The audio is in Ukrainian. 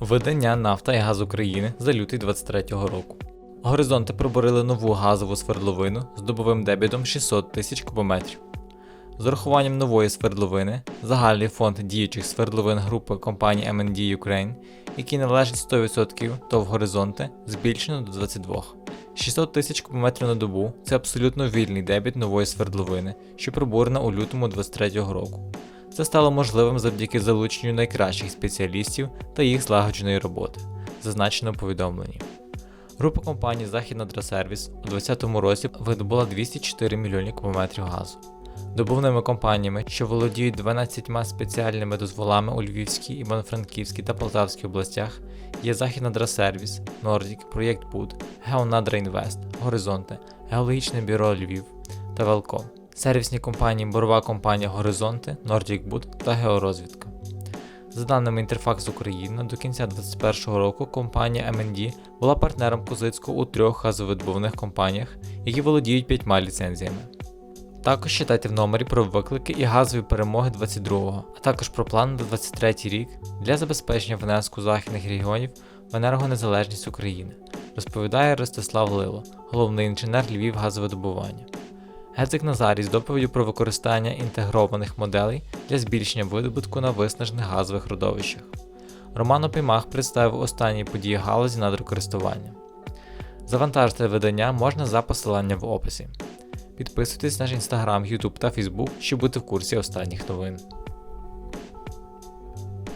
Видання Нафта і газ України за лютий 23-го року. Горизонти пробурили нову газову свердловину з добовим дебітом 600 тисяч кубометрів. З урахуванням нової свердловини загальний фонд діючих свердловин групи компанії MND Ukraine, який належить 100% ТОВ горизонти, збільшено до 22. 600 тисяч кубометрів на добу це абсолютно вільний дебіт нової свердловини, що пробурена у лютому 23-го року. Це стало можливим завдяки залученню найкращих спеціалістів та їх злагодженої роботи, зазначено у повідомленні. Група компаній Західнадрасервіс у 2020 році видобула 204 мільйони кубометрів газу. Добувними компаніями, що володіють 12 спеціальними дозволами у Львівській, Івано-Франківській та Полтавській областях, є Західнадрасервіс, Нордік, Проєкт Буд, Геонадра Інвест, Горизонти, Геологічне бюро Львів та Велком, сервісні компанії Борова компанія Горизонти, Nordic Буд та Георозвідка. За даними Інтерфакс Україна, до кінця 2021 року компанія MND була партнером Козицького у трьох газовидобувних компаніях, які володіють п'ятьма ліцензіями. Також читайте в номері про виклики і газові перемоги 22-го, а також про план на 23 рік для забезпечення внеску західних регіонів в енергонезалежність України, розповідає Ростислав Лило, головний інженер Львів газовидобування. Гецик Назарій з доповіддю про використання інтегрованих моделей для збільшення видобутку на виснажених газових родовищах. Роман Опімах представив останні події галузі надрокористування. Завантажити видання можна за посиланням в описі. Підписуйтесь на наш інстаграм, Ютуб та Фейсбук, щоб бути в курсі останніх новин.